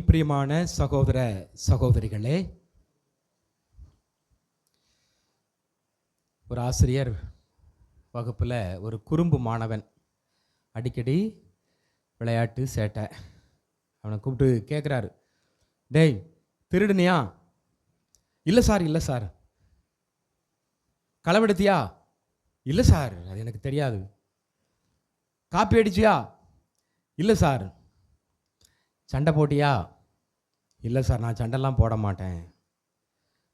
பிரியமான சகோதர சகோதரிகளே ஒரு ஆசிரியர் வகுப்பில் ஒரு குறும்பு மாணவன் அடிக்கடி விளையாட்டு சேட்டை. அவனை கூப்பிட்டு கேட்குறாரு டேய் திருடுனியா? இல்லை சார் இல்லை சார். களவெடுத்தியா இல்லை சார் அது எனக்கு தெரியாது. காப்பி அடிச்சியா? இல்லை சார். சண்டை போட்டியா? இல்லை சார் நான் சண்டைலாம் போட மாட்டேன்.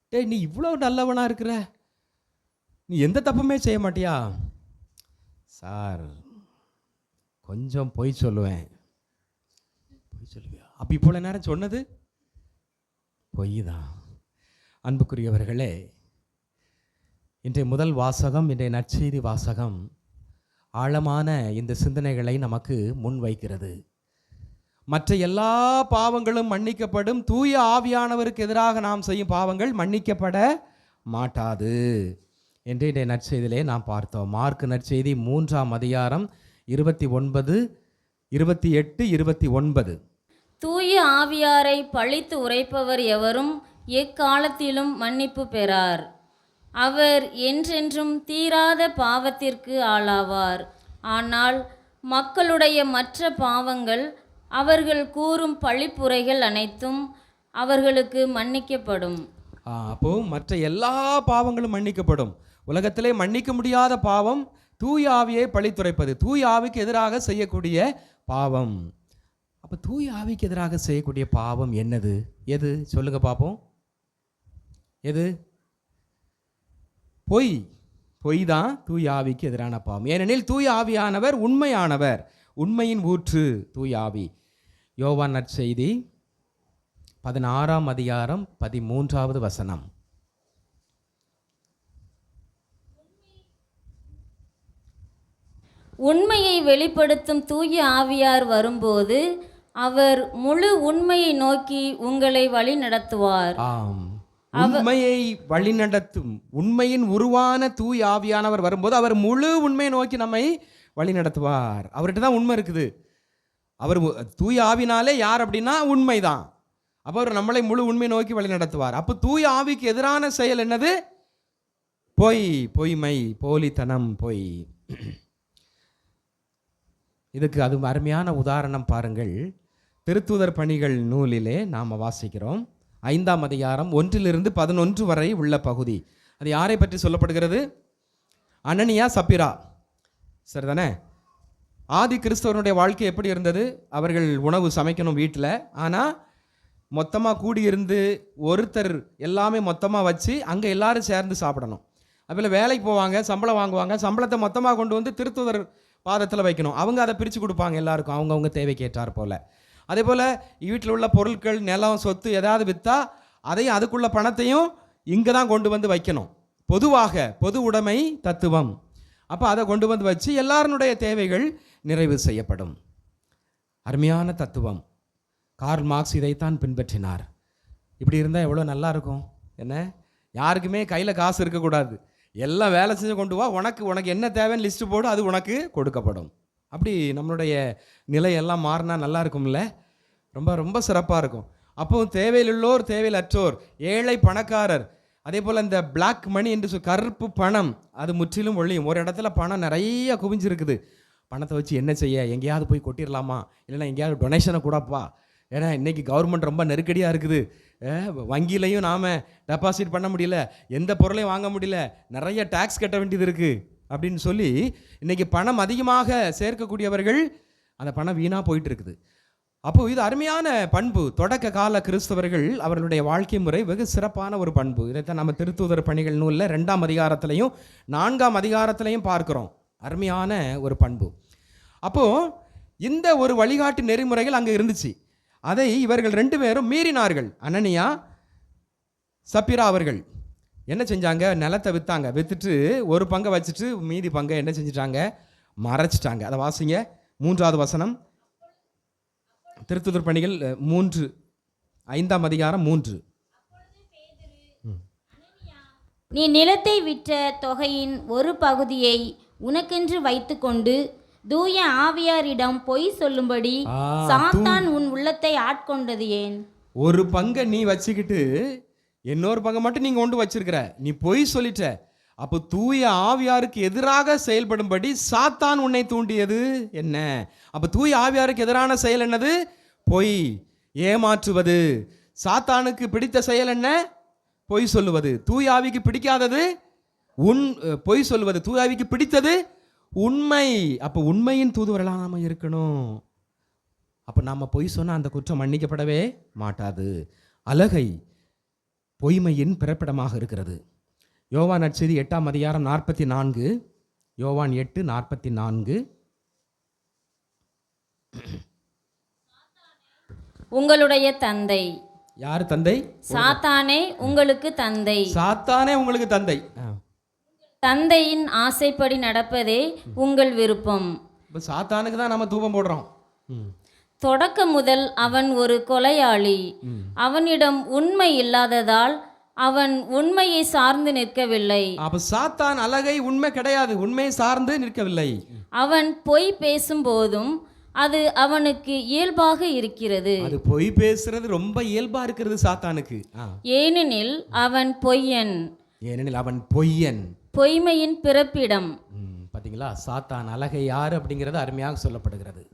டேய் நீ இவ்வளோ நல்லவனாக இருக்கிற. நீ எந்த தப்புமே செய்ய மாட்டியா? சார் கொஞ்சம் பொய் சொல்லுவேன். பொய் சொல்லுவியா? அப்போ இப்போ நேரம் சொன்னது? பொய் தான் அன்புக்குரியவர்களே இன்றைய முதல் வாசகம் இன்றைய நற்செய்தி வாசகம் ஆழமான இந்த சிந்தனைகளை நமக்கு முன்வைக்கிறது. மற்ற எல்லா பாவங்களும் மன்னிக்கப்படும். தூய ஆவியானவருக்கு எதிராக நாம் செய்யும் பாவங்கள் மன்னிக்கப்பட மாட்டாது. என்று இன்றைய நற்செய்தியிலே நாம் பார்த்தோம். மார்க் நற்செய்தி மூன்றாம் அதிகாரம் இருபத்தி ஒன்பது இருபத்தி எட்டு இருபத்தி ஒன்பது. தூய ஆவியாரை பழித்து உரைப்பவர் எவரும் எக்காலத்திலும் மன்னிப்பு பெறார். அவர் என்றென்றும் தீராத பாவத்திற்கு ஆளாவார். ஆனால் மக்களுடைய மற்ற பாவங்கள் அவர்கள் கூறும் பழிப்புரைகள் அனைத்தும் அவர்களுக்கு மன்னிக்கப்படும். அப்போ மற்ற எல்லா பாவங்களும் மன்னிக்கப்படும். உலகத்திலே மன்னிக்க முடியாத பாவம் தூய ஆவியை பழித்துரைப்பது. தூய ஆவிக்கு எதிராக செய்யக்கூடிய பாவம். அப்போ தூய ஆவிக்கு எதிராக செய்யக்கூடிய பாவம் என்னது? எது? சொல்லுங்க பார்ப்போம் எது? பொய். பொய் தான் தூய ஆவிக்கு எதிரான பாவம். ஏனெனில் தூய ஆவியானவர் உண்மையானவர். உண்மையின் ஊற்று தூய ஆவி யோவான் நற்செய்தி பதினாறாம் அதிகாரம் பதிமூன்றாவது வசனம். உண்மையை வெளிப்படுத்தும் தூய ஆவியார் வரும்போது அவர் முழு உண்மையை நோக்கி உங்களை வழி நடத்துவார் ஆம் உண்மையை வழிநடத்தும் உண்மையின் உருவான தூய் ஆவியானவர் வரும்போது அவர் முழு உண்மையை நோக்கி நம்மை வழி நடத்துவார். அவர்கிட்ட தான் உண்மை இருக்குது. அவர் தூய ஆவினாலே யார் அப்படின்னா உண்மைதான். அப்போ அவர் நம்மளை முழு உண்மை நோக்கி வழி நடத்துவார். அப்போ தூய ஆவிக்கு எதிரான செயல் என்னது? பொய் பொய்மை போலித்தனம் பொய். இதுக்கு அது அருமையான உதாரணம் பாருங்கள். திருத்தூதர் பணிகள் நூலிலே நாம் வாசிக்கிறோம். ஐந்தாம் அதிகாரம் ஒன்றிலிருந்து பதினொன்று வரை உள்ள பகுதி. அது யாரை பற்றி சொல்லப்படுகிறது? அனனியா சப்பிரா சரிதானே? ஆதி கிறிஸ்தவனுடைய வாழ்க்கை எப்படி இருந்தது? அவர்கள் உணவு சமைக்கணும் வீட்டில் ஆனால் மொத்தமாக கூடியிருந்து ஒருத்தர் எல்லாமே மொத்தமாக வச்சு அங்கே எல்லாரும் சேர்ந்து சாப்பிடணும். அதில் வேலைக்கு போவாங்க சம்பளம் வாங்குவாங்க சம்பளத்தை மொத்தமாக கொண்டு வந்து திருத்துதர் பாதத்தில் வைக்கணும். அவங்க அதை பிரித்து கொடுப்பாங்க எல்லாருக்கும் அவங்கவுங்க தேவைக்கேற்றார் போல். அதே போல் வீட்டில் உள்ள பொருட்கள் நிலம் சொத்து ஏதாவது விற்றா அதையும் அதுக்குள்ள பணத்தையும் இங்கே தான் கொண்டு வந்து வைக்கணும். பொதுவாக பொது உடைமை தத்துவம். அப்போ அதை கொண்டு வந்து வச்சு எல்லாருனுடைய தேவைகள் நிறைவு செய்யப்படும். அருமையான தத்துவம். கார்ல் மார்க்ஸ் இதைத்தான் பின்பற்றினார். இப்படி இருந்தால் எவ்வளோ நல்லா இருக்கும்? என்ன? யாருக்குமே கையில் காசு இருக்கக்கூடாது எல்லாம் வேலை செஞ்சு கொண்டு வா உனக்கு உனக்கு என்ன தேவைன்னு லிஸ்ட்டு போடு அது உனக்கு கொடுக்கப்படும். அப்படி நம்மளுடைய நிலை எல்லாம் மாறினா நல்லா இருக்கும்ல? ரொம்ப ரொம்ப சிறப்பாக இருக்கும். அப்போ தேவையிலுள்ளோர் தேவையிலற்றோர் ஏழை பணக்காரர் அதே போல் இந்த பிளாக் மணி என்று சொல் கருப்பு பணம் அது முற்றிலும் ஒழியும். ஒரு இடத்துல பணம் நிறைய குவிஞ்சிருக்குது. பணத்தை வச்சு என்ன செய்ய? எங்கேயாவது போய் கொட்டிடலாமா இல்லைன்னா எங்கேயாவது டொனேஷனை கூடப்பா? ஏன்னா இன்றைக்கி கவர்மெண்ட் ரொம்ப நெருக்கடியாக இருக்குது. வங்கியிலையும் நாம் டெபாசிட் பண்ண முடியல. எந்த பொருளையும் வாங்க முடியல. நிறைய டேக்ஸ் கட்ட வேண்டியது இருக்குது அப்படின்னு சொல்லி இன்றைக்கி பணம் அதிகமாக சேர்க்கக்கூடியவர்கள் அந்த பணம் வீணாக போயிட்டு இருக்குது. அப்போ இது அருமையான பண்பு. தொடக்க கால கிறிஸ்தவர்கள் அவர்களுடைய வாழ்க்கை முறை வெகு சிறப்பான ஒரு பண்பு. இதைத்தான் நம்ம திருத்தூதர் பணிகள் நூலில் ரெண்டாம் அதிகாரத்திலையும் நான்காம் அதிகாரத்திலையும் பார்க்கிறோம். அருமையான ஒரு பண்பு. அப்போது இந்த ஒரு வழிகாட்டு நெறிமுறைகள் அங்கே இருந்துச்சு. அதை இவர்கள் ரெண்டு பேரும் மீறினார்கள். அனனியா சப்பிரா அவர்கள். என்ன செஞ்சாங்க? நிலத்தை விற்றாங்க விற்றுட்டு ஒரு பங்கை வச்சுட்டு மீதி பங்கை என்ன செஞ்சிட்டாங்க? மறைச்சிட்டாங்க. அதை வாசிங்க. மூன்றாவது வசனம். திருத்துதர் பணிகள் மூன்று. ஐந்தாம் அதிகாரம் மூன்று. நீ நிலத்தை விற்ற தொகையின் ஒரு பகுதியை உனக்கென்று வைத்துக்கொண்டு தூய ஆவியாரிடம் பொய் சொல்லும்படி சாத்தான் உன் உள்ளத்தை ஆட்கொண்டது ஏன்? ஒரு பங்கை நீ வச்சுக்கிட்டு இன்னொரு பங்கை மட்டும் நீங்க கொண்டு வச்சிருக்கிற. நீ பொய் சொல்லிட்ட. அப்போ தூய ஆவியாருக்கு எதிராக செயல்படும்படி சாத்தான் உன்னை தூண்டியது என்ன? அப்போ தூய ஆவியாருக்கு எதிரான செயல் என்னது? பொய் ஏமாற்றுவது. சாத்தானுக்கு பிடித்த செயல் என்ன? பொய் சொல்லுவது. தூய் ஆவிக்கு பிடிக்காதது உன் பொய் சொல்லுவது. தூய ஆவிக்கு பிடித்தது உண்மை. அப்போ உண்மையின் தூதுவர்களாக நாம் இருக்கணும். அப்போ நாம் பொய் சொன்னால் அந்த குற்றம் மன்னிக்கப்படவே மாட்டாது. அலகை பொய்மையின் பிறப்பிடமாக இருக்கிறது. யோவான் நற்செய்தி எட்டாம் அதிகாரம் நாற்பத்தி நான்கு. யோவான் எட்டு நாற்பத்தி நான்கு. உங்களுடைய தந்தை. யார் தந்தை? சாத்தானே உங்களுக்கு தந்தை. சாத்தானே உங்களுக்கு தந்தை. தந்தையின் ஆசைப்படி நடப்பதே உங்கள் விருப்பம். இப்போ சாத்தானுக்கு தான் நம்ம தூபம் போடுறோம். ம். தொடக்க முதல் அவன் ஒரு கொலையாளி. அவனிடம் உண்மை இல்லாததால் அவன் உண்மையை சார்ந்து நிற்கவில்லை. அப்போ சாத்தான் அலகை உண்மை கிடையாது உண்மை சார்ந்து நிற்கவில்லை. அவன் பொய் பேசும்போதும் அது அவனுக்கு இயல்பாக இருக்கிறது. அது பொய் பேசுறது ரொம்ப இயல்பா இருக்கிறது சாத்தானுக்கு. ஏனெனில் அவன் பொய்யன். ஏனெனில் அவன் பொய்யன். பொய்மையின் பிறப்பிடம். பாத்தீங்களா? சாத்தான் அழகை யார் அப்படிங்கிறது அருமையாக சொல்லப்படுகிறது.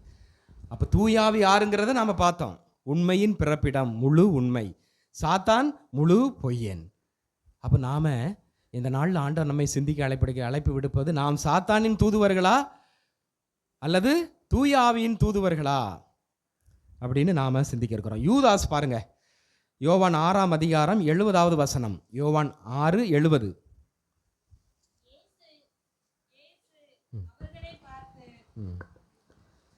அப்போ தூயாவி யாருங்கிறத நாம் பார்த்தோம். உண்மையின் பிறப்பிடம் முழு உண்மை. சாத்தான் முழு பொய்யன். அப்போ நாம் இந்த நாளில் ஆண்டவர் நம்மை சிந்திக்க அழைப்பிடிக்க அழைப்பு விடுப்பது நாம் சாத்தானின் தூதுவர்களா? அல்லது தூயாவியின் தூதுவர்களா? அப்படின்னு நாம் சிந்திக்க இருக்கிறோம். யூதாஸ் பாருங்க. யோவான் ஆறாம் அதிகாரம் எழுபதாவது வசனம். யோவான் ஆறு எழுபது.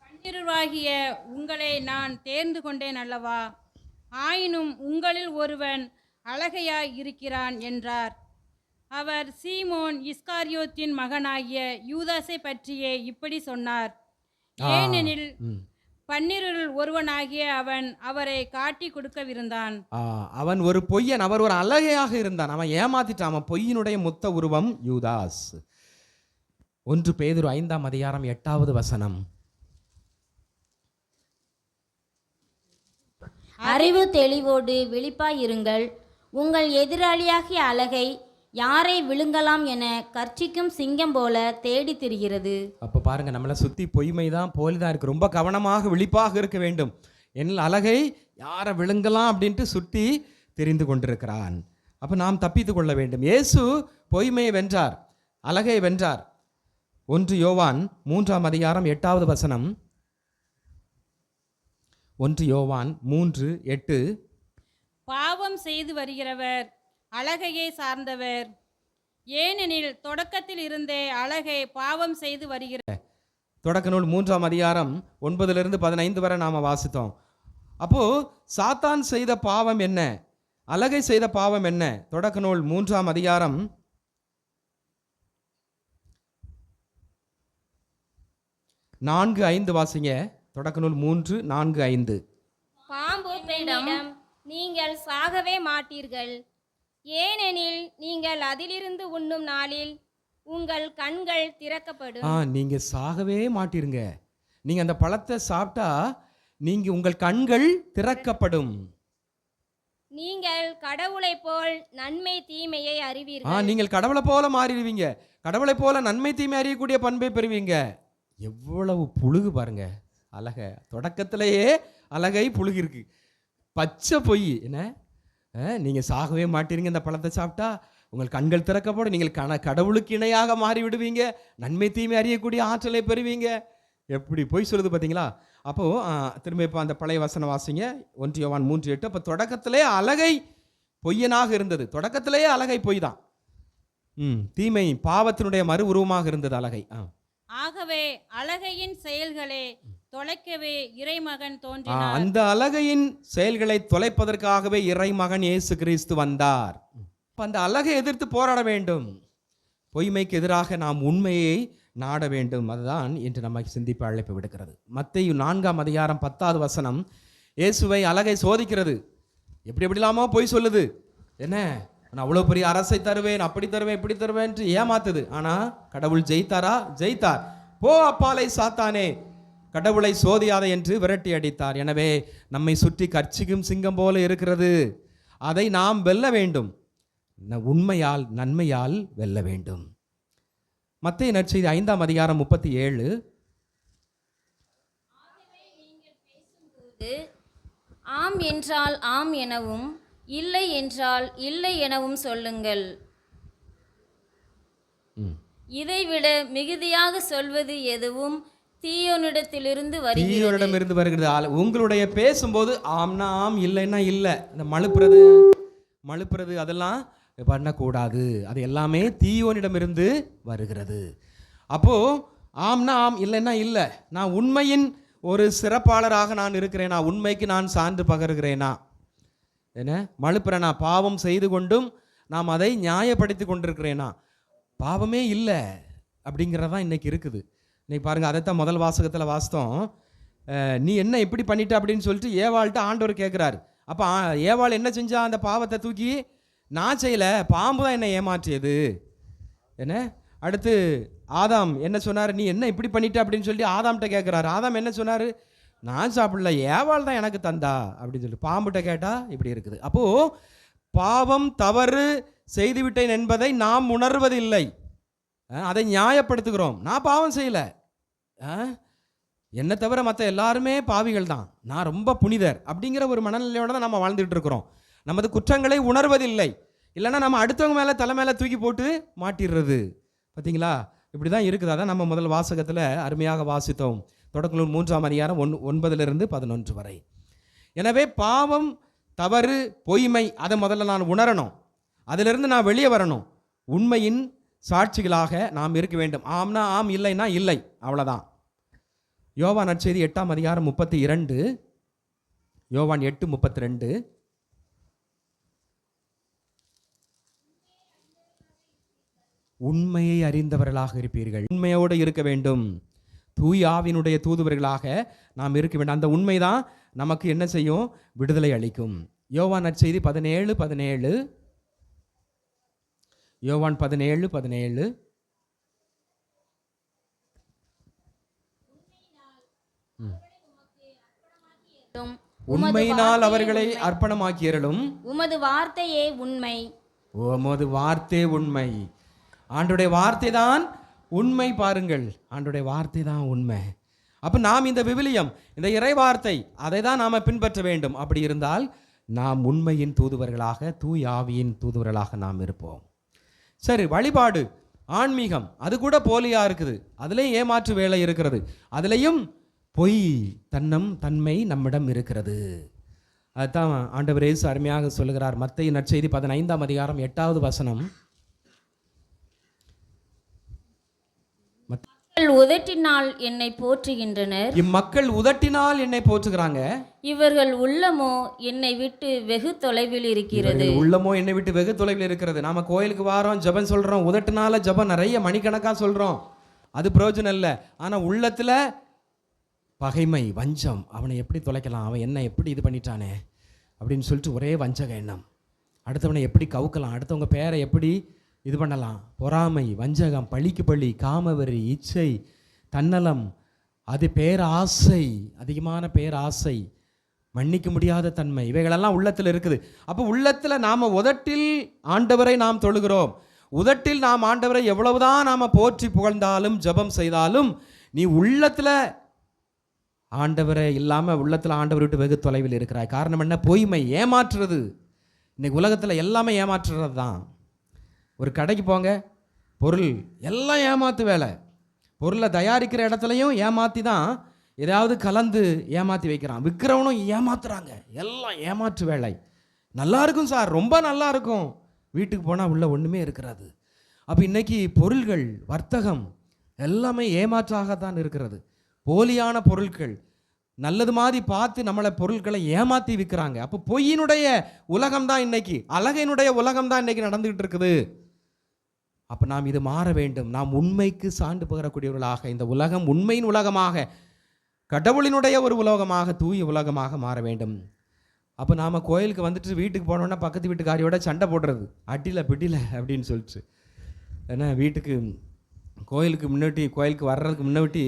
பன்னிருவாகிய உங்களை நான் தேர்ந்து கொண்டேன் அல்லவா? ஆயினும் உங்களில் ஒருவன் அழகையாய் இருக்கிறான் என்றார். அவர் சீமோன் இஸ்காரியோத்தின் மகனாகிய யூதாஸை பற்றியே இப்படி சொன்னார். ஏனெனில் ம். பன்னிருள் ஒருவனாகிய அவன் அவரை காட்டி கொடுக்கவிருந்தான். அவன் ஒரு பொய்யன் அவர் ஒரு அழகையாக இருந்தான். அவன் ஏமாத்திட்டான். அவன் பொய்யினுடைய மொத்த உருவம் யூதாஸ். ஒன்று பேதுரு ஐந்தாம் அதிகாரம் எட்டாவது வசனம். அறிவு தெளிவோடு விழிப்பாயிருங்கள். உங்கள் எதிராளியாகிய அழகை யாரை விழுங்கலாம் என கர்ச்சிக்கும் சிங்கம் போல தேடித் திரிகிறது. அப்போ பாருங்க நம்மளை சுற்றி பொய்மை தான் போலி தான் இருக்கு. ரொம்ப கவனமாக விழிப்பாக இருக்க வேண்டும். என் அழகை யாரை விழுங்கலாம் அப்படின்ட்டு சுற்றி தெரிந்து கொண்டிருக்கிறான். அப்போ நாம் தப்பித்து கொள்ள வேண்டும். இயேசு பொய்மையை வென்றார் அழகை வென்றார். ஒன்று யோவான் மூன்றாம் அதிகாரம் எட்டாவது வசனம். ஒன்று யோவான் மூன்று எட்டு. பாவம் செய்து வருகிறவர் அழகையே சார்ந்தவர். ஏனெனில் தொடக்கத்தில் இருந்தே அழகை பாவம் செய்து வருகிற தொடக்க நூல் மூன்றாம் அதிகாரம் ஒன்பதிலிருந்து பதினைந்து வரை நாம் வாசித்தோம். அப்போ சாத்தான் செய்த பாவம் என்ன? அலகை செய்த பாவம் என்ன? தொடக்க நூல் மூன்றாம் அதிகாரம் நான்கு ஐந்து வாசிங்க. தொடக்க நூல் மூன்று நான்கு ஐந்து. பாம்பு பெண்ணிடம் நீங்கள் சாகவே மாட்டீர்கள். ஏனெனில் நீங்கள் அதிலிருந்து உண்ணும் நாளில் உங்கள் கண்கள் திறக்கப்படும். ஆ நீங்க சாகவே மாட்டீருங்க. நீங்க அந்த பழத்தை சாப்பிட்டா நீங்க உங்கள் கண்கள் திறக்கப்படும். நீங்கள் கடவுளைப் போல் நன்மை தீமையை ஆ அறிவீர்கள் நீங்கள் கடவுளை போல மாறிடுவீங்க. கடவுளை போல நன்மை தீமை அறியக்கூடிய பண்பை பெறுவீங்க. எவ்வளவு புழுகு பாருங்க. அழகை தொடக்கத்திலேயே அழகை புழுகிருக்கு பச்சை பொய். என்ன? நீங்கள் சாகவே மாட்டீங்க இந்த பழத்தை சாப்பிட்டா. உங்கள் கண்கள் திறக்கப்படும். நீங்கள் கன கடவுளுக்கு இணையாக மாறி விடுவீங்க நன்மை தீமை அறியக்கூடிய ஆற்றலை பெறுவீங்க. எப்படி? பொய் சொல்லுது பார்த்தீங்களா? அப்போது திரும்ப இப்போ அந்த பழைய வசன வாசிங்க. ஒன்று யோவான் மூன்று எட்டு. அப்போ தொடக்கத்திலே அழகை பொய்யனாக இருந்தது. தொடக்கத்திலேயே அழகை பொய் தான். ம் தீமை பாவத்தினுடைய மறு உருவமாக இருந்தது அழகை ஆ. ஆகவே அழகையின் செயல்களே தொலைக்கவே இறைமகன் தோன்றினார். அந்த அழகையின் செயல்களை தொலைப்பதற்காகவே இறைமகன் இயேசு கிறிஸ்து வந்தார். அந்த அழகை எதிர்த்து போராட வேண்டும். பொய்மைக்கு எதிராக நாம் உண்மையை நாட வேண்டும். அதுதான் இன்று நம்மை சிந்திப்பு அழைப்பு விடுக்கிறது. மத்தேயு நான்காம் அதிகாரம் பத்தாவது வசனம் இயேசுவை அழகை சோதிக்கிறது. எப்படி எப்படிலாமோ பொய் சொல்லுது. என்ன? நான் அவ்வளோ பெரிய அரசை தருவேன் அப்படி தருவேன் இப்படி தருவேன் என்று ஏமாத்துது. ஆனால் கடவுள் ஜெயித்தாரா? ஜெயித்தார். போ அப்பாலை சாத்தானே கடவுளை சோதியாதே என்று விரட்டி அடித்தார். எனவே நம்மை சுற்றி கர்ச்சிக்கும் சிங்கம் போல இருக்கிறது. அதை நாம் வெல்ல வேண்டும். உண்மையால் நன்மையால் வெல்ல வேண்டும். மத்திய நற்செய்தி ஐந்தாம் அதிகாரம் முப்பத்தி ஏழு. ஆம் என்றால் ஆம் எனவும் இல்லை என்றால் இல்லை எனவும் சொல்லுங்கள். இதைவிட மிகுதியாக சொல்வது எதுவும் தீயோனிடத்திலிருந்து வருகிறது. தீயோரிடமிருந்து வருகிறது. ஆள் உங்களுடைய பேசும்போது ஆம்னா ஆம் இல்லைன்னா இல்லை. இந்த மழுப்புறது மழுப்புறது அதெல்லாம் பண்ணக்கூடாது. அது எல்லாமே தீயோனிடமிருந்து வருகிறது. அப்போது ஆம்னா ஆம் இல்லைன்னா இல்லை. நான் உண்மையின் ஒரு சிறப்பாளராக நான் இருக்கிறேனா? உண்மைக்கு நான் சார்ந்து பகருகிறேனா? என்ன? மழுப்புறேனா? பாவம் செய்து கொண்டும் நாம் அதை நியாயப்படுத்தி கொண்டிருக்கிறேனா? பாவமே இல்லை. அப்படிங்கிறதான் இன்றைக்கி இருக்குது. இன்னைக்கு பாருங்க அதைத்தான் முதல் வாசகத்தில் வாசித்தோம். நீ என்ன இப்படி பண்ணிட்ட? அப்படின்னு சொல்லிட்டு ஏவாள்கிட்ட ஆண்டவர் கேட்குறாரு அப்போ ஏவாள் என்ன செஞ்சா அந்த பாவத்தை தூக்கி? நான் செய்யலை பாம்பு தான் என்னை ஏமாற்றியது. என்ன? அடுத்து ஆதாம் என்ன சொன்னார்? நீ என்ன இப்படி பண்ணிட்ட? அப்படின்னு சொல்லி ஆதாம்கிட்ட கேட்குறாரு ஆதாம் என்ன சொன்னார்? நான் சாப்பிடல ஏவாள் தான் எனக்கு தந்தா. அப்படின்னு சொல்லி பாம்புகிட்ட கேட்டால் இப்படி இருக்குது. அப்போது பாவம் தவறு செய்துவிட்டேன் என்பதை நாம் உணர்வதில்லை. அதை நியாயப்படுத்துகிறோம். நான் பாவம் செய்யலை. என்னை தவிர மற்ற எல்லாருமே பாவிகள் தான். நான் ரொம்ப புனிதர் அப்படிங்கிற ஒரு மனநிலையோடு தான் நம்ம வாழ்ந்துட்டு இருக்கிறோம். நமது குற்றங்களை உணர்வதில்லை. இல்லைன்னா நம்ம அடுத்தவங்க மேலே தலை மேலே தூக்கி போட்டு மாட்டிடுறது. பார்த்தீங்களா இப்படி தான் இருக்குது. அதான் நம்ம முதல் வாசகத்தில் அருமையாக வாசித்தோம். தொடக்க மூன்றாம் அதிகாரம் ஒன் ஒன்பதிலிருந்து பதினொன்று வரை. எனவே பாவம் தவறு பொய்மை அதை முதல்ல நான் உணரணும். அதிலிருந்து நான் வெளியே வரணும். உண்மையின் சாட்சிகளாக நாம் இருக்க வேண்டும். ஆம்னா ஆம் இல்லைன்னா இல்லை. அவ்வளோதான் யோவான் நற்செய்தி எட்டாம் அதிகாரம் முப்பத்தி இரண்டு. யோவான் எட்டு முப்பத்தி ரெண்டு. உண்மையை அறிந்தவர்களாக இருப்பீர்கள். உண்மையோடு இருக்க வேண்டும். தூய் ஆவினுடைய தூதுவர்களாக நாம் இருக்க வேண்டும். அந்த உண்மைதான் நமக்கு என்ன செய்யும்? விடுதலை அளிக்கும். யோவா நற்செய்தி பதினேழு பதினேழு. யோவான் பதினேழு பதினேழு. உண்மையினால் அவர்களை அர்ப்பணமாக்கியறலும் உமது வார்த்தையே உண்மை. உமது வார்த்தை உண்மை. ஆண்டுடைய வார்த்தை தான் உண்மை பாருங்கள். ஆண்டுடைய வார்த்தை தான் உண்மை. அப்போ நாம் இந்த விவிலியம் இந்த இறை வார்த்தை அதை தான் நாம் பின்பற்ற வேண்டும். அப்படி இருந்தால் நாம் உண்மையின் தூதுவர்களாக தூய் ஆவியின் தூதுவர்களாக நாம் இருப்போம். சரி வழிபாடு ஆன்மீகம் அது கூட போலியாக இருக்குது. அதுலேயும் ஏமாற்று வேலை இருக்கிறது. அதுலேயும் பொய் தன்னம் தன்மை நம்மிடம் இருக்கிறது. அதுதான் ஆண்டவர் இயேசு அருமையாக சொல்லுகிறார். மத்திய நற்செய்தி பதினைந்தாம் அதிகாரம் எட்டாவது வசனம். உதட்டினால் என்னை போற்றுகின்றனர். இம்மக்கள் உதட்டினால் என்னை போற்றுகிறாங்க. இவர்கள் உள்ளமோ என்னை விட்டு வெகு தொலைவில் இருக்கிறது. உள்ளமோ என்னை விட்டு வெகு தொலைவில் இருக்கிறது. நாம கோயிலுக்கு வாரோம் ஜெபம் சொல்றோம். உதட்டுனால ஜெபம் நிறைய மணிக்கணக்கா சொல்றோம். அது பிரயோஜனம் இல்லை. ஆனா உள்ளத்துல பகைமை வஞ்சம் அவனை எப்படி தொலைக்கலாம்? அவன் என்ன எப்படி இது பண்ணிட்டானே? அப்படின்னு சொல்லிட்டு ஒரே வஞ்சக எண்ணம். அடுத்தவனை எப்படி கவுக்கலாம்? அடுத்தவங்க பேரை எப்படி இது பண்ணலாம். பொறாமை வஞ்சகம் பழிக்கு பழி காமவெறி இச்சை தன்னலம் அது பேராசை அதிகமான பேராசை மன்னிக்க முடியாத தன்மை இவைகளெல்லாம் உள்ளத்தில் இருக்குது. அப்போ உள்ளத்தில் நாம் உதட்டில் ஆண்டவரை நாம் தொழுகிறோம். உதட்டில் நாம் ஆண்டவரை எவ்வளவுதான் நாம் போற்றி புகழ்ந்தாலும் ஜெபம் செய்தாலும் நீ உள்ளத்தில் ஆண்டவரை இல்லாமல் உள்ளத்தில் ஆண்டவர் விட்டு வெகு தொலைவில் இருக்கிறாய். காரணம் என்ன? பொய்மை ஏமாற்றுறது. இன்னைக்கு உலகத்தில் எல்லாமே ஏமாற்றுறது தான் ஒரு கடைக்கு போங்க பொருள் எல்லாம் ஏமாத்து வேலை. பொருளை தயாரிக்கிற இடத்துலையும் ஏமாற்றி தான் ஏதாவது கலந்து ஏமாற்றி வைக்கிறான். விற்கிறவனும் ஏமாத்துறாங்க. எல்லாம் ஏமாற்று வேலை. நல்லா இருக்கும் சார் ரொம்ப நல்லா இருக்கும். வீட்டுக்கு போனால் உள்ள ஒன்றுமே இருக்கிறாது அப்போ இன்னைக்கு பொருள்கள் வர்த்தகம் எல்லாமே ஏமாற்றாகத்தான் இருக்கிறது. போலியான பொருட்கள் நல்லது மாதிரி பார்த்து நம்மளை பொருட்களை ஏமாற்றி விற்கிறாங்க அப்போ பொய்யினுடைய உலகம் தான் இன்னைக்கு. அழகையினுடைய உலகம் தான் இன்னைக்கு நடந்துகிட்டு இருக்குது. அப்போ நாம் இது மாற வேண்டும். நாம் உண்மைக்கு சான்று பகரக்கூடியவர்களாக இந்த உலகம் உண்மையின் உலகமாக கடவுளினுடைய ஒரு உலகமாக தூய உலகமாக மாற வேண்டும். அப்போ நாம் கோயிலுக்கு வந்துட்டு வீட்டுக்கு போனோன்னா பக்கத்து வீட்டுக்காரியோட சண்டை போடுறது. அட்டில பிடில அப்படின்னு சொல்லிட்டு ஏன்னா வீட்டுக்கு கோயிலுக்கு முன்னாடி கோயிலுக்கு வர்றதுக்கு முன்னாடி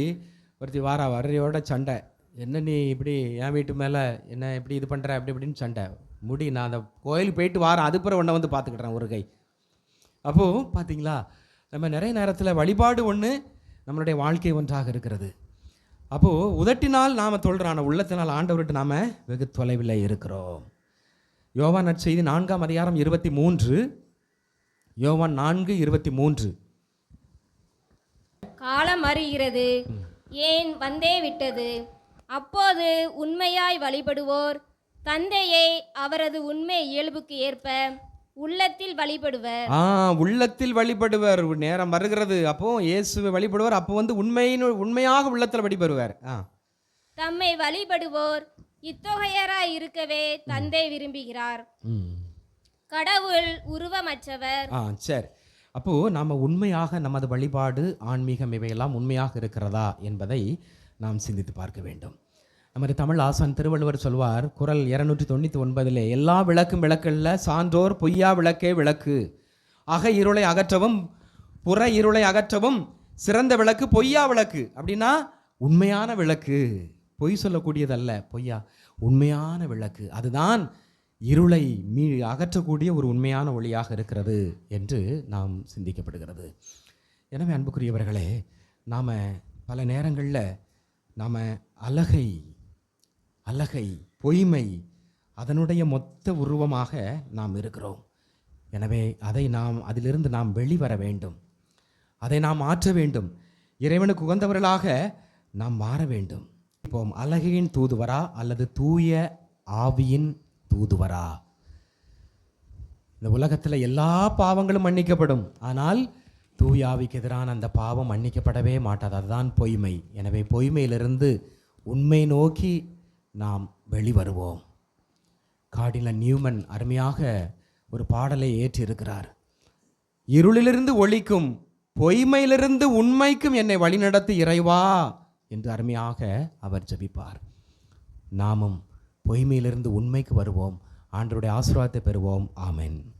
ஒருத்தி வாரா வர்றையோட சண்டை. என்ன நீ இப்படி என் வீட்டு மேலே என்ன இப்படி இது பண்ணுற அப்படி இப்படின்னு சண்டை. முடி நான் அந்த கோயிலுக்கு போயிட்டு வாரேன். அதுக்கப்புறம் ஒன்றை வந்து பார்த்துக்கிட்டேன் ஒரு கை. அப்போது பார்த்தீங்களா நம்ம நிறைய நேரத்தில் வழிபாடு ஒன்று நம்மளுடைய வாழ்க்கை ஒன்றாக இருக்கிறது. அப்போது உதட்டினால் நாம் தொழுறான உள்ளத்தினால் ஆண்டவர்கிட்ட நாம் வெகு தொலைவில் இருக்கிறோம். யோவான் நற்செய்தி நான்காம் அதிகாரம் இருபத்தி மூன்று. யோவான் நான்கு இருபத்தி மூன்று. காலம் அறிகிறது. ஏன் வந்தே விட்டது? அப்போது உண்மையாய் வழிபடுவோர் தந்தையை அவரது உண்மை இயல்புக்கு ஏற்ப உள்ளத்தில் வழிபடுவர். ஆ உள்ளத்தில் வழிபடுவர். நேரம் வருகிறது. அப்போ இயேசுவை வழிபடுவார். அப்போ வந்து உண்மையின் உண்மையாக உள்ளத்தில் வழிபடுவார். ஆ. தம்மை வழிபடுவோர் இத்தொகையராய் இருக்கவே தந்தை விரும்புகிறார். கடவுள் உருவமற்றவர். ஆ சரி. அப்போது நாம் உண்மையாக நமது வழிபாடு ஆன்மீகம் இவையெல்லாம் உண்மையாக இருக்கிறதா என்பதை நாம் சிந்தித்து பார்க்க வேண்டும். நமது தமிழ் ஆசான் திருவள்ளுவர் சொல்வார் குறள் இருநூற்றி தொண்ணூற்றி ஒன்பதிலே எல்லா விளக்கும் விளக்கல்ல சான்றோர் பொய்யா விளக்கே விளக்கு. அக இருளை அகற்றவும் புற இருளை அகற்றவும் சிறந்த விளக்கு பொய்யா விளக்கு. அப்படின்னா உண்மையான விளக்கு. பொய் சொல்லக்கூடியதல்ல பொய்யா. உண்மையான விளக்கு. அதுதான் இருளை மீ அகற்றக்கூடிய ஒரு உண்மையான ஒளியாக இருக்கிறது என்று நாம் சிந்திக்கப்படுகிறது. எனவே அன்புக்குரியவர்களே நாம் பல நேரங்களில் நாம் அழகை அழகை பொய்மை அதனுடைய மொத்த உருவமாக நாம் இருக்கிறோம். எனவே அதை நாம் அதிலிருந்து நாம் வெளிவர வேண்டும். அதை நாம் மாற்ற வேண்டும். இறைவனுக்கு உகந்தவர்களாக நாம் மாற வேண்டும். இப்போ அழகையின் தூதுவரா அல்லது தூய ஆவியின் தூதுவரா? இந்த உலகத்தில் எல்லா பாவங்களும் மன்னிக்கப்படும். ஆனால் தூய ஆவிக்கு எதிரான அந்த பாவம் மன்னிக்கப்படவே மாட்டாது. அதுதான் பொய்மை. எனவே பொய்மையிலிருந்து உண்மை நோக்கி நாம் வெளிவருவோம். காடில நியூமன் அருமையாக ஒரு பாடலை ஏற்றிருக்கிறார். இருளிலிருந்து ஒளிக்கும் பொய்மையிலிருந்து உண்மைக்கும் என்னை வழிநடத்து இறைவா என்று அருமையாக அவர் ஜெபிப்பார். நாமும் பொய்மையிலிருந்து உண்மைக்கு வருவோம். ஆண்டருடைய ஆசீர்வாதத்தை பெறுவோம். ஆமென்.